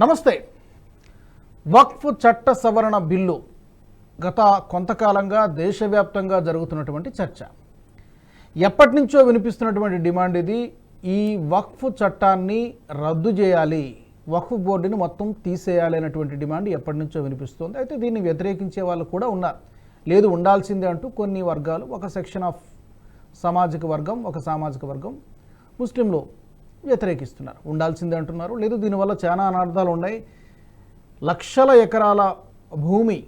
నమస్తే. వక్ఫ్ చట్ట సవరణ బిల్లు గత కొంతకాలంగా దేశవ్యాప్తంగా జరుగుతున్నటువంటి చర్చ. ఎప్పటి నుంచో వినిపిస్తున్నటువంటి డిమాండ్ ఇది ఈ వక్ఫ్ చట్టాన్ని రద్దు చేయాలి వక్ఫ్ బోర్డుని మొత్తం తీసేయాలి అనేటువంటి డిమాండ్ ఎప్పటి నుంచో వినిపిస్తుంది. అయితే దీన్ని వ్యతిరేకించే వాళ్ళు కూడా ఉన్నారు. లేదు ఉండాల్సిందే అంటూ కొన్ని వర్గాలు ఒక సెక్షన్ ఆఫ్ సామాజిక వర్గం ఒక సామాజిక వర్గం. ముస్లింలు వ్యతిరేకిస్తున్నారు. ఉండాల్సిందే అంటున్నారు. లేదు దీనివల్ల చాలా అనర్థాలు ఉన్నాయి. లక్షల ఎకరాల భూమి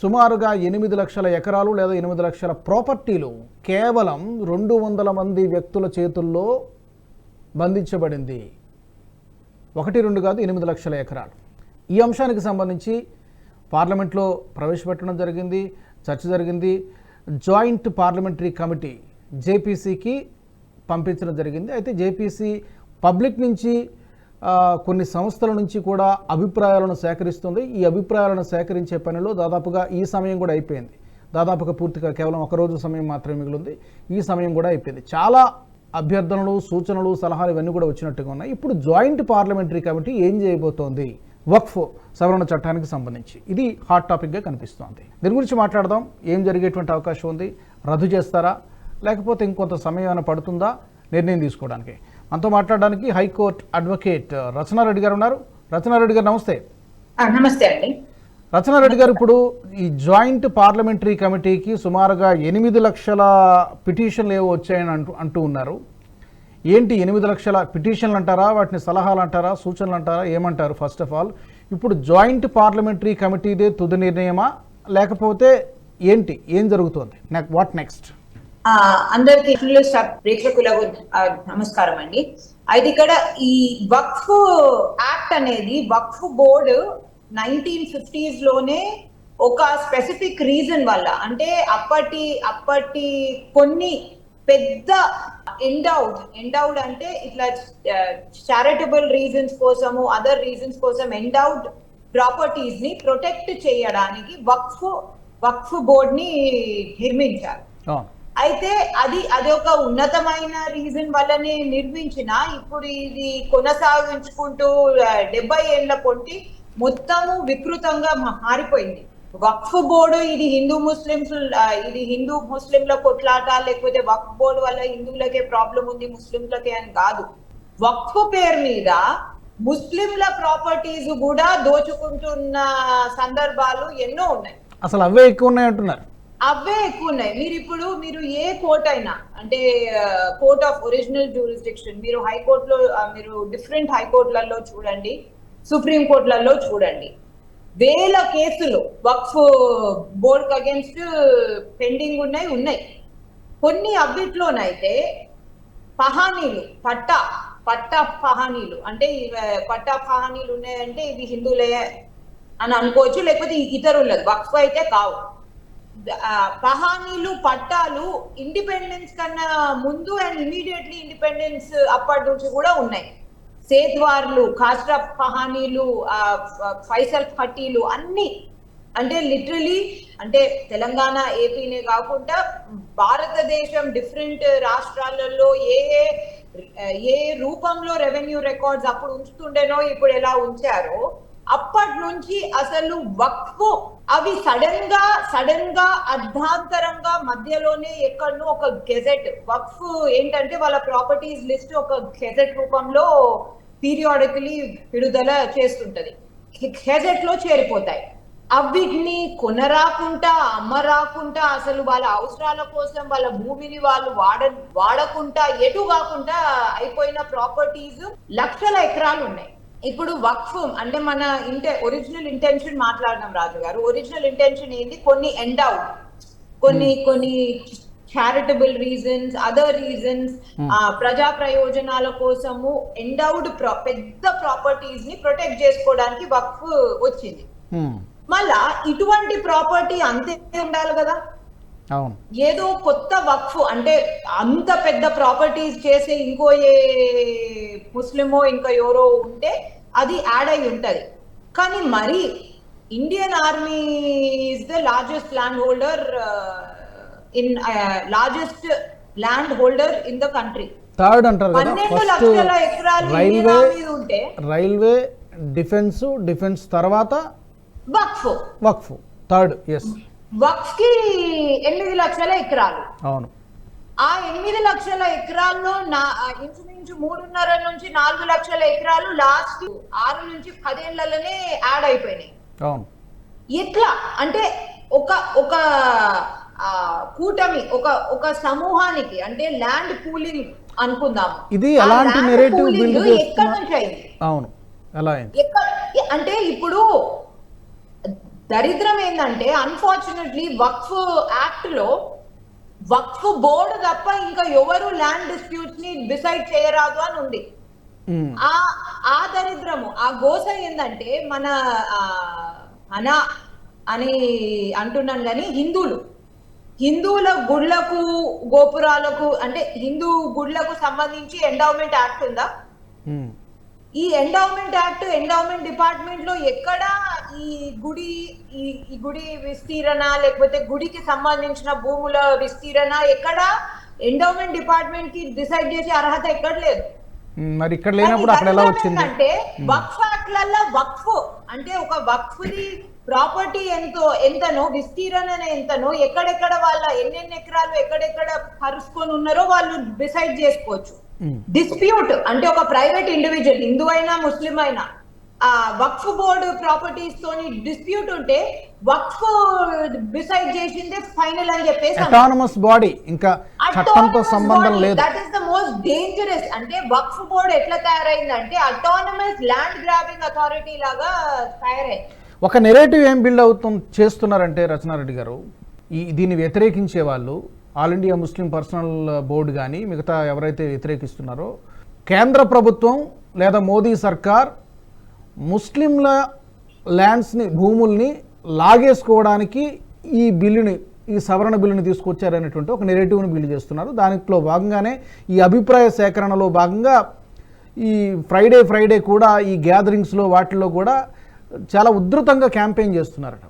సుమారుగా ఎనిమిది లక్షల ఎకరాలు లేదా ఎనిమిది లక్షల ప్రాపర్టీలు కేవలం రెండు వందల మంది వ్యక్తుల చేతుల్లో బంధించబడింది. ఒకటి రెండు కాదు ఎనిమిది లక్షల ఎకరాలు. ఈ అంశానికి సంబంధించి పార్లమెంట్లో ప్రవేశపెట్టడం జరిగింది చర్చ జరిగింది. జాయింట్ పార్లమెంటరీ కమిటీ జేపీసీకి పంపించడం జరిగింది. అయితే జేపీసీ పబ్లిక్ నుంచి కొన్ని సంస్థల నుంచి కూడా అభిప్రాయాలను సేకరిస్తుంది. ఈ అభిప్రాయాలను సేకరించే పనిలో దాదాపుగా ఈ సమయం కూడా అయిపోయింది. దాదాపుగా పూర్తిగా కేవలం ఒక రోజు సమయం మాత్రమే మిగిలింది. ఈ సమయం కూడా అయిపోయింది. చాలా అభ్యర్థనలు సూచనలు సలహాలు ఇవన్నీ కూడా వచ్చినట్టుగా ఉన్నాయి. ఇప్పుడు జాయింట్ పార్లమెంటరీ కమిటీ ఏం చేయబోతోంది? వక్ఫ్ సవరణ చట్టానికి సంబంధించి. ఇది హాట్ టాపిక్గా కనిపిస్తోంది. దీని గురించి మాట్లాడదాం. ఏం జరిగేటువంటి అవకాశం ఉంది? రద్దు చేస్తారా? లేకపోతే ఇంకొంత సమయం ఏమైనా పడుతుందా? నిర్ణయం తీసుకోవడానికి. మనతో మాట్లాడడానికి హైకోర్టు అడ్వకేట్ రచనారెడ్డి గారు ఉన్నారు. రచనారెడ్డి గారు నమస్తే. నమస్తే అండి. రచనారెడ్డి గారు ఇప్పుడు ఈ జాయింట్ పార్లమెంటరీ కమిటీకి సుమారుగా ఎనిమిది లక్షల పిటిషన్లు ఏవో వచ్చాయని అంటూ అంటూ ఉన్నారు. ఏంటి ఎనిమిది లక్షల పిటిషన్లు అంటారా? వాటిని సలహాలు అంటారా? సూచనలు అంటారా? ఏమంటారు ఫస్ట్ ఆఫ్ ఆల్? ఇప్పుడు జాయింట్ పార్లమెంటరీ కమిటీదే తుది నిర్ణయమా? లేకపోతే ఏంటి? ఏం జరుగుతోంది? వాట్ నెక్స్ట్ అందరికి జర్నలిస్ట్ ప్రేక్షకులకు నమస్కారం అండి. అయితే ఇక్కడ ఈ వక్ఫ్ యాక్ట్ అనేది వక్ఫ్ బోర్డు నైన్టీన్ ఫిఫ్టీస్లోనే ఒక స్పెసిఫిక్ రీజన్ వల్ల అంటే అప్పటి అప్పటి కొన్ని పెద్ద ఎండౌడ్ ఎండౌడ్ అంటే ఇట్లా చారిటబుల్ రీజన్స్ కోసము అదర్ రీజన్స్ కోసం ఎండౌడ్ ప్రాపర్టీస్ని ప్రొటెక్ట్ చేయడానికి వక్ఫ్ వక్ఫ్ బోర్డ్ని నిర్మించారు అయితే అది అది ఒక ఉన్నతమైన రీజన్ వల్లనే నిర్మించిన. ఇప్పుడు ఇది కొనసాగించుకుంటూ డెబ్బై ఏళ్ళ పొంటి మొత్తము వికృతంగా మారిపోయింది. వక్ఫ్ బోర్డు ఇది హిందూ ముస్లింస్ ఇది హిందూ ముస్లింల కొట్లాట లేకపోతే వక్ఫ్ బోర్డు వల్ల హిందువులకే ప్రాబ్లం ఉంది ముస్లింలకే అని కాదు. వక్ఫ్ పేరు మీద ముస్లింల ప్రాపర్టీస్ కూడా దోచుకుంటున్న సందర్భాలు ఎన్నో ఉన్నాయి. అసలు అవే ఎక్కువ ఉన్నాయి అంటున్నారు అవే ఎక్కువ ఉన్నాయి మీరు ఇప్పుడు మీరు ఏ కోర్ట్ అయినా అంటే కోర్ట్ ఆఫ్ ఒరిజినల్ జ్యూరిస్డిక్షన్ మీరు హైకోర్టులో మీరు డిఫరెంట్ హైకోర్టులలో చూడండి సుప్రీం కోర్టులలో చూడండి. వేల కేసులు వక్ఫ్ బోర్డ్ అగేన్స్ట్ పెండింగ్ ఉన్నాయి ఉన్నాయి. కొన్ని అవిట్లోనైతే పహానీలు పట్టా పట్టా పహానీలు అంటే పట్టా పహానీలు ఉన్నాయంటే ఇవి హిందువులే అని అనుకోవచ్చు లేకపోతే ఇతరులది. వక్ఫ్ అయితే కావు. బహానీలు పట్టాలు ఇండిపెండెన్స్ కన్నా ముందు అండ్ ఇమీడియట్లీ ఇండిపెండెన్స్ అప్పటి నుంచి కూడా ఉన్నాయి. సేద్వార్లు ఖాస్రా పహానీలు ఫైసల్ పట్టీలు అన్ని. అంటే లిటరలీ అంటే తెలంగాణ ఏపీనే కాకుండా భారతదేశం డిఫరెంట్ రాష్ట్రాలలో ఏ ఏ ఏ రూపంలో రెవెన్యూ రికార్డ్స్ అప్పుడు ఉంచుతుండేనో ఇప్పుడు ఎలా ఉంచారో అప్పటి నుంచి అసలు వక్ఫ్ అవి సడన్గా సడన్గా అర్ధాంతరంగా మధ్యలోనే ఎక్కడనో ఒక గెజెట్ వక్ఫ్ ఏంటంటే వాళ్ళ ప్రాపర్టీస్ లిస్ట్ ఒక గెజెట్ రూపంలో పీరియాడికలీ విడుదల చేస్తుంటది. గెజెట్లో చేరిపోతాయి. అవిటిని కొనరాకుండా అమ్మరాకుండా అసలు వాళ్ళ అవసరాల కోసం వాళ్ళ భూమిని వాళ్ళు వాడ వాడకుండా ఎటు కాకుండా అయిపోయిన ప్రాపర్టీస్ లక్షల ఎకరాలు ఉన్నాయి. ఇప్పుడు వక్ఫ్ అంటే మన ఇంటే ఒరిజినల్ ఇంటెన్షన్ మాట్లాడదాం రాజు గారు ఒరిజినల్ ఇంటెన్షన్ ఏంది? కొన్ని ఎండౌడ్ కొన్ని కొన్ని చారిటబుల్ రీజన్స్ అదర్ రీజన్స్ ప్రజా ప్రయోజనాల కోసము ఎండౌడ్ పెద్ద ప్రాపర్టీస్ని ప్రొటెక్ట్ చేసుకోవడానికి వక్ఫ్ వచ్చింది. హ్మ్. మళ్ళా ఇటువంటి ప్రాపర్టీ అంతే ఉండాలి కదా? ఏదో కొత్త వక్ఫ్ అంటే అంత పెద్ద ప్రాపర్టీస్ చేసే ఇంకో ఏ ముస్లిమో ఇంకా ఎవరో ఉంటే అది యాడ్ అయి ఉంటది. కానీ మరి Indian army is the largest land holder in largest land holder in the country. Third అంటారు కదా ఫస్ట్ లక్షల ఎకరాలు రైల్వే రైల్వే డిఫెన్స్ డిఫెన్స్ తర్వాత వక్ఫ్. వక్ఫ్ థర్డ్ ఎస్ వక్ఫ్కి ఎనిమిది లక్షల ఎకరాలు. అవును. ఆ ఎనిమిది లక్షల ఎకరాల్లో నా ఇంచుమించు మూడున్నర నుంచి నాలుగు లక్షల ఎకరాలు లాస్ట్ ఆరు నుంచి పదేళ్ళలోనే యాడ్ అయిపోయినాయి. ఎట్లా? అంటే ఒక ఒక కూటమి ఒక ఒక సమూహానికి అంటే ల్యాండ్ పూలింగ్ అనుకుందాం. ఇది narrative build ఎక్కడి నుంచి అయింది? అవును. ఎలా అయింది? ఎక్కడ అంటే ఇప్పుడు దరిద్రం ఏంటంటే అన్ఫార్చునేట్లీ వక్ఫ్ యాక్ట్లో వక్ఫ్ బోర్డు తప్ప ఇంకా ఎవరు ల్యాండ్ డిస్ప్యూట్స్ని డిసైడ్ చేయరాదు అని ఉంది. ఆ ఆ దరిద్రము ఆ గోస ఏంటంటే మన అన అని అంటున్నాను కానీ హిందువులు. హిందువుల గుళ్ళకు గోపురాలకు అంటే హిందూ గుళ్ళకు సంబంధించి ఎండౌమెంట్ యాక్ట్ ఉందా? ఈ ఎండౌమెంట్ యాక్ట్ ఎండౌమెంట్ డిపార్ట్మెంట్లో ఎక్కడ ఈ గుడి ఈ గుడి విస్తీరణ లేకపోతే గుడికి సంబంధించిన భూముల విస్తీరణ ఎక్కడ ఎండౌమెంట్ డిపార్ట్మెంట్కి డిసైడ్ చేసే అర్హత ఎక్కడ లేదు. మరి ఇక్కడ లేనప్పుడు అక్కడ ఎలా వచ్చింది? అంటే వక్ఫ్ యాక్ట్లలో వక్ఫ్. అంటే ఒక వక్ఫ్ది ప్రాపర్టీ ఎంతో ఎంతనో విస్తీరణ ఎంతనో ఎక్కడెక్కడ వాళ్ళ ఎన్నెన్ని ఎకరాలు ఎక్కడెక్కడ పరుచుకొని ఉన్నారో వాళ్ళు డిసైడ్ చేసుకోవచ్చు. డిస్ప్యూట్ అంటే ఒక ప్రైవేట్ ఇండివిజువల్ హిందూ అయినా ముస్లిం అయినా ఆ వక్ఫ్ బోర్డు ప్రాపర్టీస్ తోని డిస్ప్యూట్ ఉంటే వక్ఫ్ డిసైడ్ చేసిందే ఫైనల్ అని చెప్పేసి అటానమస్ బాడీ ఇంకా చట్టంతో సంబంధం లేదు. That is the most dangerous అంటే వక్ఫ్ బోర్డు ఎట్లా తయారైందంటే అటానమస్ ల్యాండ్ గ్రాబింగ్ అథారిటీ లాగా తయారైంది. ఒక నెరేటివ్ ఏం బిల్డ్ అవుతుంది చేస్తున్నారంటే రచనారెడ్డి గారు ఈ దీన్ని వ్యతిరేకించే వాళ్ళు all India Muslim personal board కానీ మిగతా ఎవరైతే వ్యతిరేకిస్తున్నారో కేంద్ర ప్రభుత్వం లేదా మోదీ సర్కార్ ముస్లింల ల్యాండ్స్ని భూముల్ని లాగేసుకోవడానికి ఈ బిల్లుని ఈ సవరణ బిల్లుని తీసుకొచ్చారనేటువంటి ఒక నెరేటివ్ని బిల్డ్ చేస్తున్నారు. దానిలో భాగంగానే ఈ అభిప్రాయ సేకరణలో భాగంగా ఈ ఫ్రైడే ఫ్రైడే కూడా ఈ గ్యాదరింగ్స్లో వాటిల్లో కూడా చాలా ఉధృతంగా క్యాంపెయిన్ చేస్తున్నారట.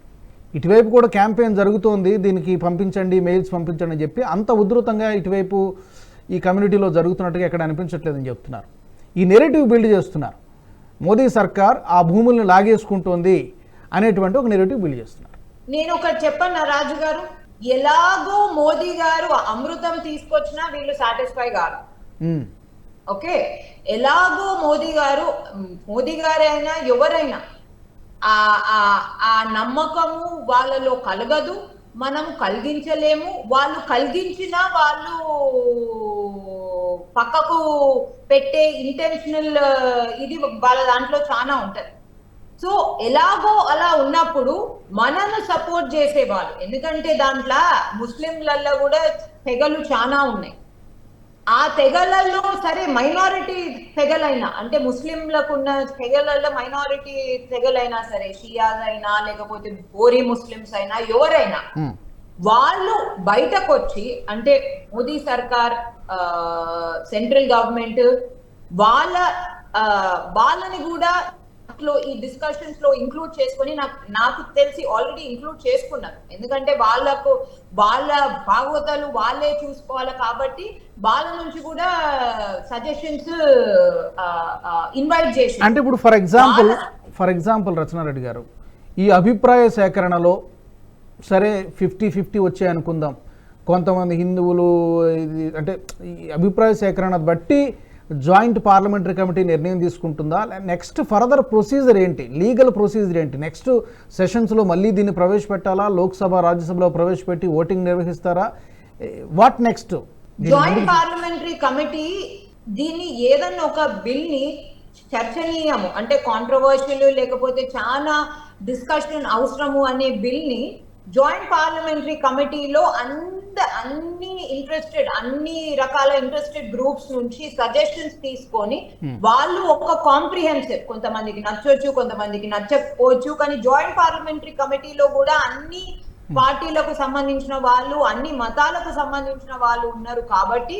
ఇటువైపు కూడా క్యాంపెయిన్ జరుగుతోంది దీనికి పంపించండి మెయిల్స్ పంపించండి అని చెప్పి అంత ఉధృతంగా ఇటువైపు ఈ కమ్యూనిటీలో జరుగుతున్నట్టుగా ఎక్కడ అనిపించట్లేదని చెప్తున్నారు. ఈ నెరేటివ్ బిల్డ్ చేస్తున్నారు. మోదీ సర్కార్ ఆ భూముల్ని లాగేసుకుంటోంది అనేటువంటి ఒక నెరేటివ్ బిల్డ్ చేస్తున్నారు. నేను ఒకటి చెప్పన్నా రాజు గారు ఎలాగో మోదీ గారు అమృతం తీసుకొచ్చినా వీళ్ళు సాటిస్ఫై గారు ఉమ్, ఓకే? ఎలాగో మోదీ గారు మోదీ గారైనా ఎవరైనా ఆ ఆ ఆ నమ్మకము వాళ్ళలో కలగదు మనం కలిగించలేము. వాళ్ళు కలిగించినా వాళ్ళు పక్కకు పెట్టే ఇంటెన్షనల్ uh, ఇది వాళ్ళ దాంట్లో చాలా ఉంటుంది. సో ఎలాగో అలా ఉన్నప్పుడు మనను సపోర్ట్ చేసేవాళ్ళు. ఎందుకంటే దాంట్లో ముస్లింలలో కూడా తెగలు చాలా ఉన్నాయి. ఆ తెగలలో సరే మైనారిటీ తెగలైనా అంటే ముస్లింలకు ఉన్న తెగలలో మైనారిటీ తెగలైనా సరే షియాస్ అయినా లేకపోతే బోరీ ముస్లిమ్స్ అయినా ఎవరైనా వాళ్ళు బయటకు వచ్చి అంటే మోదీ సర్కార్ సెంట్రల్ గవర్నమెంట్ వాళ్ళ వాళ్ళని కూడా లో ఈ డిస్కషన్స్లో ఇంక్లూడ్ చేసుకొని నాకు నాకు తెలిసి ఆల్రెడీ ఇంక్లూడ్ చేసుకున్నారు. ఎందుకంటే వాళ్ళకు వాళ్ళ భాగవతాలు వాళ్ళే చూసుకోవాలి కాబట్టి వాళ్ళ నుంచి కూడా సజెషన్స్ ఇన్వైట్ చేసి అంటే ఇప్పుడు for example for example Rachana Reddy గారు ఈ అభిప్రాయ సేకరణలో సరే ఫిఫ్టీ ఫిఫ్టీ వచ్చాయి అనుకుందాం. కొంతమంది హిందువులు ఇది అంటే ఈ అభిప్రాయ సేకరణ బట్టి జాయింట్ పార్లమెంటరీ కమిటీ నిర్ణయం తీసుకుంటుందా? నెక్స్ట్ ఫర్దర్ ప్రొసీజర్ ఏంటి? లీగల్ ప్రొసీజర్ ఏంటి? నెక్స్ట్ సెషన్స్లో మళ్ళీ దీన్ని ప్రవేశపెట్టాలా? లోక్సభ రాజ్యసభలో ప్రవేశపెట్టి ఓటింగ్ నిర్వహిస్తారా? What next? Joint parliamentary committee దీన్ని ఏదన్నా ఒక బిల్ని చర్చనీయము అంటే కాంట్రవర్షియల్ లేకపోతే చాలా డిస్కషన్ అవసరము అనే బిల్ని జాయింట్ పార్లమెంటరీ కమిటీలో అంద అన్ని ఇంట్రెస్టెడ్ అన్ని రకాల ఇంట్రెస్టెడ్ గ్రూప్స్ నుంచి సజెషన్స్ తీసుకొని వాళ్ళు ఒక కాంప్రిహెన్సివ్ కొంతమందికి నచ్చొచ్చు కొంతమందికి నచ్చకపోవచ్చు. కానీ జాయింట్ పార్లమెంటరీ కమిటీలో కూడా అన్ని పార్టీలకు సంబంధించిన వాళ్ళు అన్ని మతాలకు సంబంధించిన వాళ్ళు ఉన్నారు కాబట్టి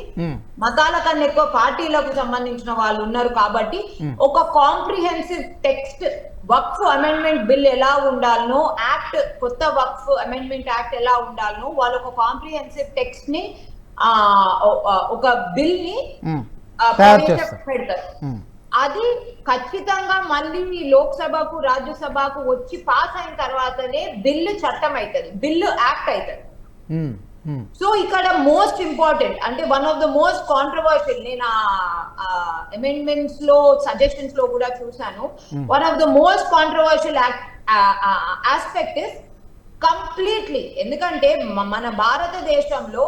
మతాల కన్నా ఎక్కువ పార్టీలకు సంబంధించిన వాళ్ళు ఉన్నారు కాబట్టి ఒక comprehensive text Waqf amendment bill ఎలా ఉండాలనో యాక్ట్ కొత్త వక్ఫ్ అమెండ్మెంట్ యాక్ట్ ఎలా ఉండాలనో వాళ్ళు ఒక కాంప్రిహెన్సివ్ టెక్స్ట్ని ఒక బిల్ని. పెడతారు. అది ఖచ్చితంగా మళ్ళీ లోక్సభకు రాజ్యసభకు వచ్చి పాస్ అయిన తర్వాతనే బిల్లు చట్టం అవుతుంది బిల్లు యాక్ట్ అవుతుంది సో ఇక్కడ మోస్ట్ ఇంపార్టెంట్ అంటే one of the most controversial నేను అమెండ్మెంట్స్లో సజెషన్స్లో కూడా చూసాను one of the most controversial aspect is completely ఎందుకంటే మన భారతదేశంలో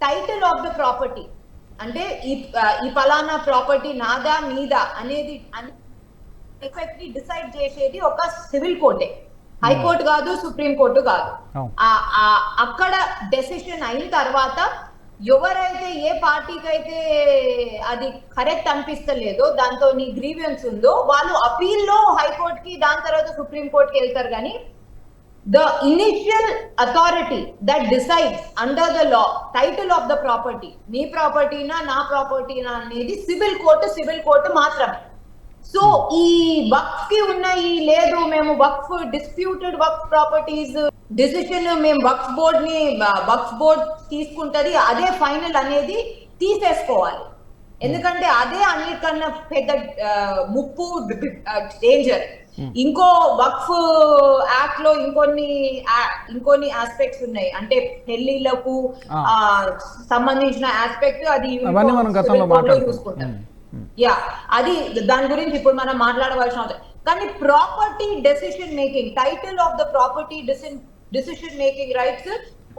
టైటిల్ ఆఫ్ ద ప్రాపర్టీ అంటే ఈ ఈ పలానా ప్రాపర్టీ నాదా మీదా అనేది డిసైడ్ చేసేది ఒక సివిల్ కోర్టే హైకోర్టు కాదు సుప్రీం కోర్టు కాదు. అక్కడ డెసిషన్ అయిన తర్వాత ఎవరైతే ఏ పార్టీకి అయితే అది కరెక్ట్ అనిపిస్తలేదో దాంతో నీ గ్రీవియన్స్ ఉందో వాళ్ళు అపీల్లో హైకోర్ట్కి దాని తర్వాత సుప్రీం కోర్ట్కి వెళ్తారు కానీ the initial authority that decides under the law title of the property మీ ప్రాపర్టీనా నా ప్రాపర్టీనా అనేది సివిల్ కోర్టు సివిల్ కోర్టు మాత్రమే. సో ఈ వక్ఫ్కి ఉన్న ఈ లేదు మేము Waqf disputed Waqf properties decision మేము వక్ఫ్ బోర్డ్ని వక్ఫ్ బోర్డ్ తీసుకుంటది అదే ఫైనల్ అనేది తీసేసుకోవాలి. ఎందుకంటే అదే అన్నిటికన్నా పెద్ద ముప్పు డేంజర్ ఇంకో వక్ఫ్ యాక్ట్లో ఇంకొన్ని ఇంకొన్ని ఆస్పెక్ట్స్ ఉన్నాయి. అంటే పెళ్ళిళ్ళకు సంబంధించిన ఆస్పెక్ట్ అది. చూసుకుంటాం. యా అది దాని గురించి ఇప్పుడు మనం మాట్లాడవలసిన అవసరం. కానీ property decision making title of the property decision making rights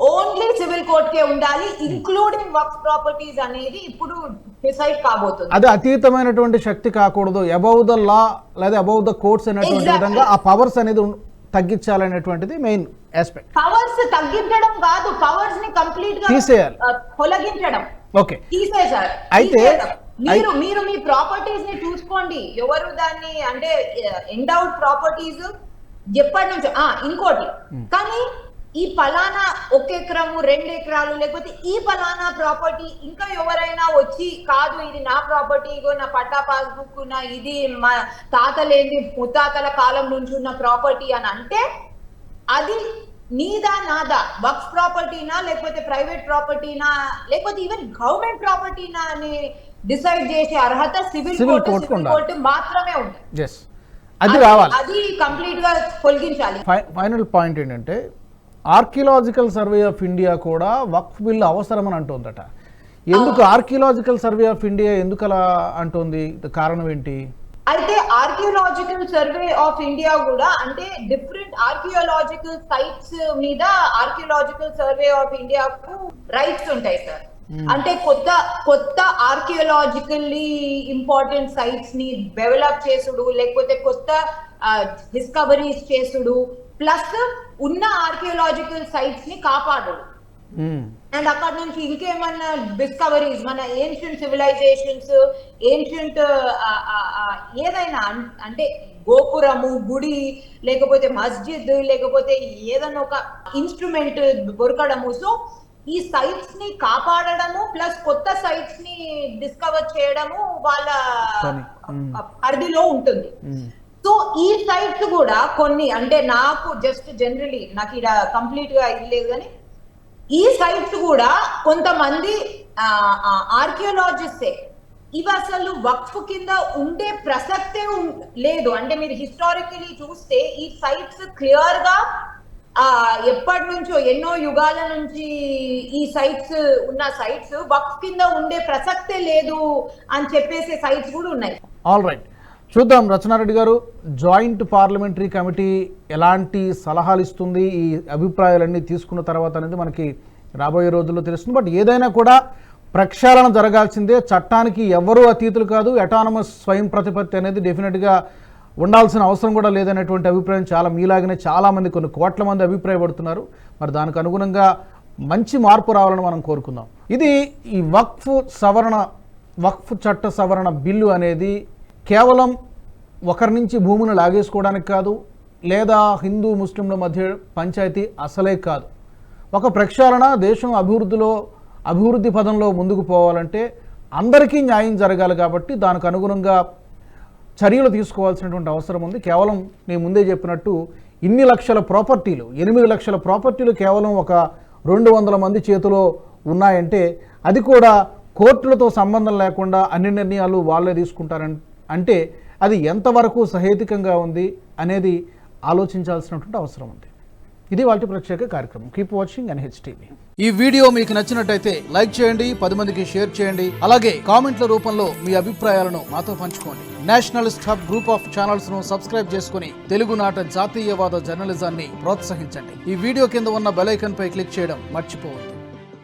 only civil court కే ఉండాలి. ఇంక్లూడింగ్ వర్క్ ప్రాపర్టీస్ అనేది ఇప్పుడు డిసైడ్ కాబోతుంది. అది అతీతమైనటువంటి శక్తి కాకూడదు. అబౌవ్ ద లా లేదా అబౌవ్ ద కోర్ట్స్ అనేటువంటి. విధంగా ఆ పవర్స్ అనేది తగ్గించాలనేటువంటిది మెయిన్ ఆస్పెక్ట్ పవర్స్ తగ్గించడం కాదు. పవర్స్ని కంప్లీట్గా తీసేయాలి. తొలగించడం. ఓకే తీసేశారు. అయితే-. మీరు మీరు మీ ప్రాపర్టీస్ని చూసుకోండి. ఎవరు దాన్ని అంటే ఎండౌట్ ప్రాపర్టీస్ ఎప్పటి నుంచి ఆ ఇంకోటి. కానీ ఈ పలానా ఒక ఎకరము రెండు ఎకరాలు లేకపోతే ఈ పలానా ప్రాపర్టీ ఇంకా ఎవరైనా వచ్చి కాదు ఇది నా ప్రాపర్టీ ఇగో నా పట్టా పాస్బుక్ నా ఇది మా తాతలేంది ముత్తాతల కాలం నుంచి ఉన్న ప్రాపర్టీ అని అంటే అది నీదా నాదా? వక్ఫ్ ప్రాపర్టీనా లేకపోతే ప్రైవేట్ ప్రాపర్టీనా లేకపోతే ఈవెన్ గవర్నమెంట్ ప్రాపర్టీనా అని డిసైడ్ చేసే అర్హత సివిల్ కోర్టు మాత్రమే ఉంది అది రావాలి. అది కంప్లీట్గా తొలగించాలి. ఫైనల్ పాయింట్ ఏంటంటే ఆర్కియలాజికల్ సర్వే ఆఫ్ ఇండియా కూడా వక్ఫ్ బిల్ అవసరమని అంటుందట. ఎందుకు ఆర్కియలాజికల్ సర్వే ఆఫ్ ఇండియా ఎందుకు అలా అంటుంది? కారణం ఏంటి? అయితే ఆర్కియోలాజికల్ సర్వే ఆఫ్ ఇండియా కూడా అంటే డిఫరెంట్ ఆర్కియోలాజికల్ సైట్స్ మీద ఆర్కియోలాజికల్ సర్వే ఆఫ్ ఇండియాకు రైట్స్ ఉంటాయి సార్ అంటే కొత్త కొత్త ఆర్కియోలాజికల్లీ ఇంపార్టెంట్ సైట్స్ని డెవలప్ చేసుడు లేకపోతే కొత్త డిస్కవరీస్ చేసుడు ప్లస్ ఉన్న ఆర్కియోలాజికల్ సైట్స్ని కాపాడు. మ్మ్. అండ్ అక్కడ నుంచి ఇంకేమన్నా డిస్కవరీస్ మన ఏన్షియంట్ సివిలైజేషన్స్ ఏన్షియంట్ ఏదైనా అంటే గోపురము గుడి లేకపోతే మస్జిద్ లేకపోతే ఏదైనా ఒక ఇన్స్ట్రుమెంట్ దొరకడము సో ఈ సైట్స్ని కాపాడడము ప్లస్ కొత్త సైట్స్ని డిస్కవర్ చేయడము వాళ్ళ. పరిధిలో ఉంటుంది. సో ఈ సైట్స్ కూడా కొన్ని అంటే నాకు జస్ట్ జనరలీ నాకు ఇక్కడ కంప్లీట్గా ఇది లేదు కానీ ఈ సైట్స్ కూడా కొంతమంది ఆర్కియోలాజిస్టే. ఇవి అసలు వక్ఫ్ కింద ఉండే ప్రసక్తే లేదు. అంటే మీరు హిస్టారికలీ చూస్తే ఈ సైట్స్ క్లియర్గా ఎప్పటి నుంచో ఎన్నో యుగాల నుంచి ఈ సైట్స్ ఉన్న సైట్స్ వక్ఫ్ కింద ఉండే ప్రసక్తే లేదు అని చెప్పేసే సైట్స్ కూడా ఉన్నాయి. ఆల్ రైట్ చూద్దాం రచనారెడ్డి గారు జాయింట్ పార్లమెంటరీ కమిటీ ఎలాంటి సలహాలు ఇస్తుంది ఈ అభిప్రాయాలన్నీ తీసుకున్న తర్వాత అనేది మనకి రాబోయే రోజుల్లో తెలుస్తుంది. బట్ ఏదైనా కూడా ప్రక్షాళన జరగాల్సిందే. చట్టానికి ఎవరూ అతీతులు కాదు. అటానమస్ స్వయం ప్రతిపత్తి అనేది డెఫినెట్గా ఉండాల్సిన అవసరం కూడా లేదనేటువంటి అభిప్రాయం చాలా మీలాగనే చాలామంది కొన్ని కోట్ల మంది అభిప్రాయపడుతున్నారు. మరి దానికి అనుగుణంగా మంచి మార్పు రావాలని మనం కోరుకుందాం. ఇది ఈ వక్ఫ్ సవరణ వక్ఫ్ చట్ట సవరణ బిల్లు అనేది కేవలం ఒకరి నుంచి భూమిని లాగేసుకోవడానికి కాదు లేదా హిందూ ముస్లింల మధ్య పంచాయతీ అసలే కాదు. ఒక ప్రక్షాళన దేశం అభివృద్ధిలో అభివృద్ధి పదంలో ముందుకు పోవాలంటే అందరికీ న్యాయం జరగాలి కాబట్టి దానికి అనుగుణంగా చర్యలు తీసుకోవాల్సినటువంటి అవసరం ఉంది. కేవలం నేను ముందే చెప్పినట్టు ఇన్ని లక్షల ప్రాపర్టీలు ఎనిమిది లక్షల ప్రాపర్టీలు కేవలం ఒక రెండు వందల మంది చేతిలో ఉన్నాయంటే అది కూడా కోర్టులతో సంబంధం లేకుండా అన్ని నిర్ణయాలు వాళ్ళే తీసుకుంటారంటే అంటే అది ఎంతవరకు సహేతుకంగా ఉంది అనేది ఆలోచించాల్సినటువంటి అవసరం ఉంది. ఇది వాటి ప్రత్యేక కార్యక్రమం. కీప్ వాచింగ్ ఎన్హెచ్ టీవీ ఈ వీడియో మీకు నచ్చినట్టయితే లైక్ చేయండి పది మందికి షేర్ చేయండి అలాగే కామెంట్ల రూపంలో మీ అభిప్రాయాలను మాతో పంచుకోండి. నేషనలిస్ట్ హబ్ గ్రూప్ ఆఫ్ ఛానల్స్ను సబ్స్క్రైబ్ చేసుకుని తెలుగునాట జాతీయవాద జర్నలిజాన్ని ప్రోత్సహించండి. ఈ వీడియో కింద ఉన్న బెలైకన్ పై క్లిక్ చేయడం మర్చిపోవద్దు.